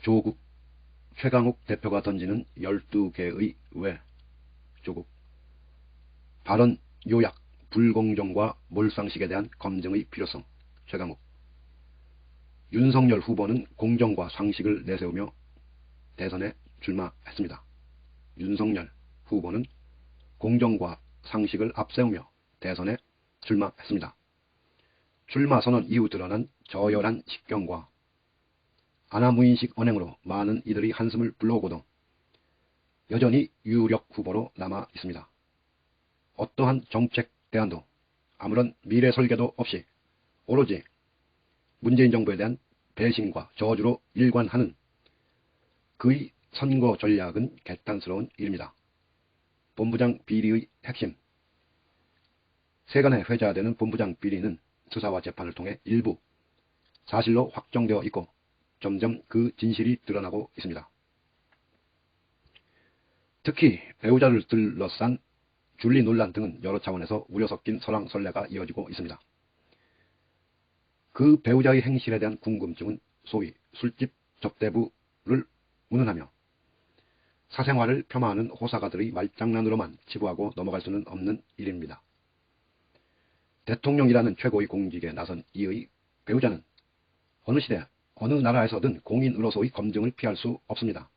조국 최강욱 대표가 던지는 12개의 왜 조국 발언 요약 불공정과 몰상식에 대한 검증의 필요성 최강욱 윤석열 후보는 공정과 상식을 내세우며 대선에 출마했습니다. 윤석열 후보는 공정과 상식을 앞세우며 대선에 출마했습니다. 출마 선언 이후 드러난 저열한 식경과 아나무인식 언행으로 많은 이들이 한숨을 불러오고도 여전히 유력 후보로 남아 있습니다. 어떠한 정책 대안도 아무런 미래 설계도 없이 오로지 문재인 정부에 대한 배신과 저주로 일관하는 그의 선거 전략은 개탄스러운 일입니다. 본부장 비리의 핵심 세간에 회자되는 본부장 비리는 수사와 재판을 통해 일부 사실로 확정되어 있고 점점 그 진실이 드러나고 있습니다. 특히 배우자를 둘러싼 줄리 논란 등은 여러 차원에서 우려 섞인 설왕설래가 이어지고 있습니다. 그 배우자의 행실에 대한 궁금증은 소위 술집 접대부를 운운하며 사생활을 폄하하는 호사가들의 말장난으로만 치부하고 넘어갈 수는 없는 일입니다. 대통령이라는 최고의 공직에 나선 이의 배우자는 어느 시대 어느 나라에서든 공인으로서의 검증을 피할 수 없습니다.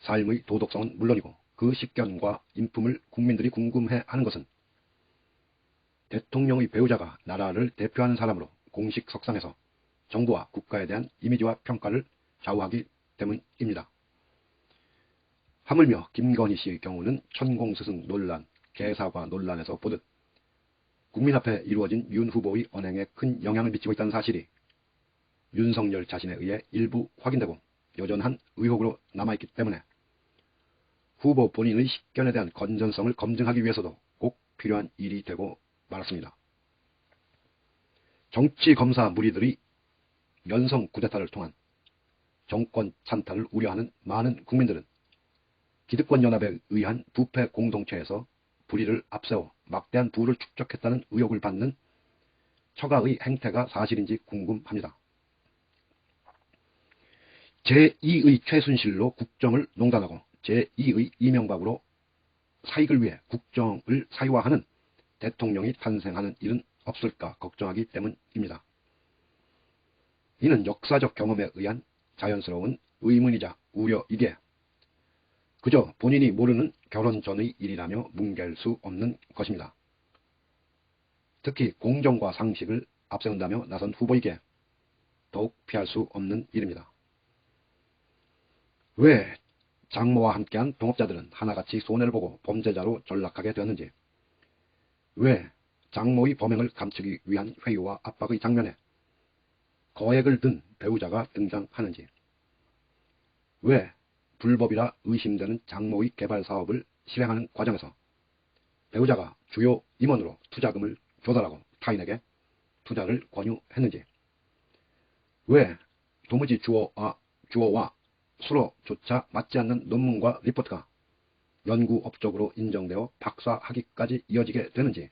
삶의 도덕성은 물론이고 그 식견과 인품을 국민들이 궁금해하는 것은 대통령의 배우자가 나라를 대표하는 사람으로 공식 석상에서 정부와 국가에 대한 이미지와 평가를 좌우하기 때문입니다. 하물며 김건희 씨의 경우는 천공스승 논란, 개사과 논란에서 보듯 국민 앞에 이루어진 윤 후보의 언행에 큰 영향을 미치고 있다는 사실이 윤석열 자신에 의해 일부 확인되고 여전한 의혹으로 남아있기 때문에 후보 본인의 식견에 대한 건전성을 검증하기 위해서도 꼭 필요한 일이 되고 말았습니다. 정치 검사 무리들이 연성 구데타를 통한 정권 찬탈을 우려하는 많은 국민들은 기득권 연합에 의한 부패 공동체에서 불의를 앞세워 막대한 부를 축적했다는 의혹을 받는 처가의 행태가 사실인지 궁금합니다. 제2의 최순실로 국정을 농단하고 제2의 이명박으로 사익을 위해 국정을 사유화하는 대통령이 탄생하는 일은 없을까 걱정하기 때문입니다. 이는 역사적 경험에 의한 자연스러운 의문이자 우려이기에 그저 본인이 모르는 결혼 전의 일이라며 뭉갤 수 없는 것입니다. 특히 공정과 상식을 앞세운다며 나선 후보에게 더욱 피할 수 없는 일입니다. 왜 장모와 함께한 동업자들은 하나같이 손해를 보고 범죄자로 전락하게 되었는지, 왜 장모의 범행을 감추기 위한 회유와 압박의 장면에 거액을 든 배우자가 등장하는지, 왜 불법이라 의심되는 장모의 개발 사업을 실행하는 과정에서 배우자가 주요 임원으로 투자금을 조달하고 타인에게 투자를 권유했는지, 왜 도무지 주어와, 주어와 수로조차 맞지 않는 논문과 리포트가 연구 업적으로 인정되어 박사학위까지 이어지게 되는지,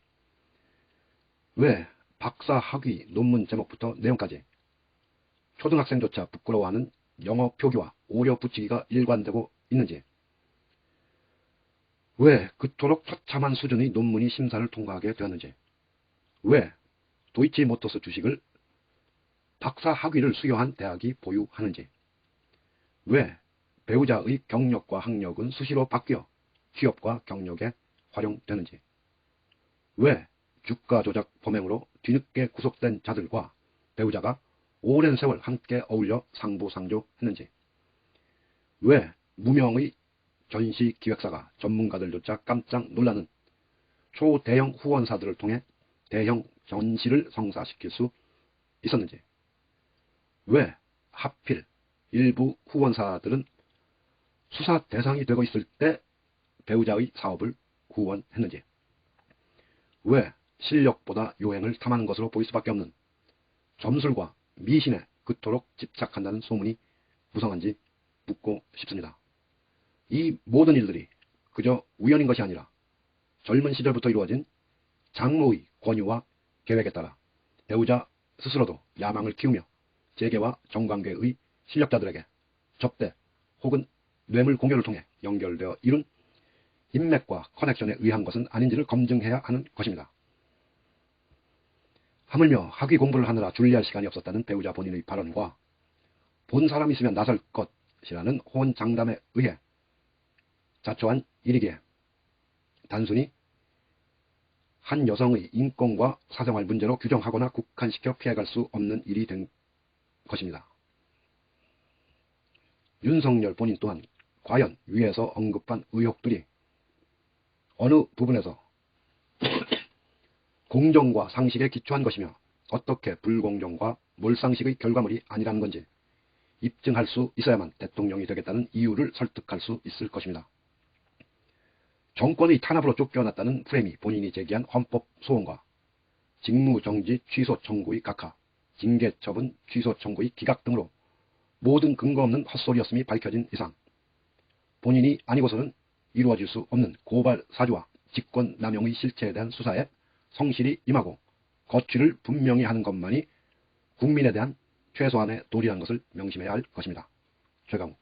왜 박사학위 논문 제목부터 내용까지 초등학생조차 부끄러워하는 영어 표기와 오려 붙이기가 일관되고 있는지, 왜 그토록 처참한 수준의 논문이 심사를 통과하게 되었는지, 왜 도이치 모터스 주식을 박사 학위를 수여한 대학이 보유하는지, 왜 배우자의 경력과 학력은 수시로 바뀌어 취업과 경력에 활용되는지, 왜 주가 조작 범행으로 뒤늦게 구속된 자들과 배우자가 오랜 세월 함께 어울려 상부상조했는지, 왜 무명의 전시 기획사가 전문가들조차 깜짝 놀라는 초대형 후원사들을 통해 대형 전시를 성사시킬 수 있었는지, 왜 하필 일부 후원사들은 수사 대상이 되고 있을 때 배우자의 사업을 후원했는지, 왜 실력보다 요행을 탐하는 것으로 보일 수밖에 없는 점술과 미신에 그토록 집착한다는 소문이 무성한지 묻고 싶습니다. 이 모든 일들이 그저 우연인 것이 아니라 젊은 시절부터 이루어진 장모의 권유와 계획에 따라 배우자 스스로도 야망을 키우며 재계와 정관계의 실력자들에게 접대 혹은 뇌물 공여를 통해 연결되어 이룬 인맥과 커넥션에 의한 것은 아닌지를 검증해야 하는 것입니다. 하물며 학위 공부를 하느라 준비할 시간이 없었다는 배우자 본인의 발언과 본 사람 있으면 나설 것이라는 호언 장담에 의해 자초한 일이기에 단순히 한 여성의 인권과 사생활 문제로 규정하거나 국한시켜 피해갈 수 없는 일이 된 것입니다. 윤석열 본인 또한 과연 위에서 언급한 의혹들이 어느 부분에서 공정과 상식에 기초한 것이며 어떻게 불공정과 몰상식의 결과물이 아니라는 건지 입증할 수 있어야만 대통령이 되겠다는 이유를 설득할 수 있을 것입니다. 정권의 탄압으로 쫓겨났다는 프레미 본인이 제기한 헌법 소원과 직무정지 취소 청구의 각하, 징계처분 취소 청구의 기각 등으로 모든 근거 없는 헛소리였음이 밝혀진 이상 본인이 아니고서는 이루어질 수 없는 고발 사주와 직권 남용의 실체에 대한 수사에 성실히 임하고 거취를 분명히 하는 것만이 국민에 대한 최소한의 도리라는 것을 명심해야 할 것입니다. 최강욱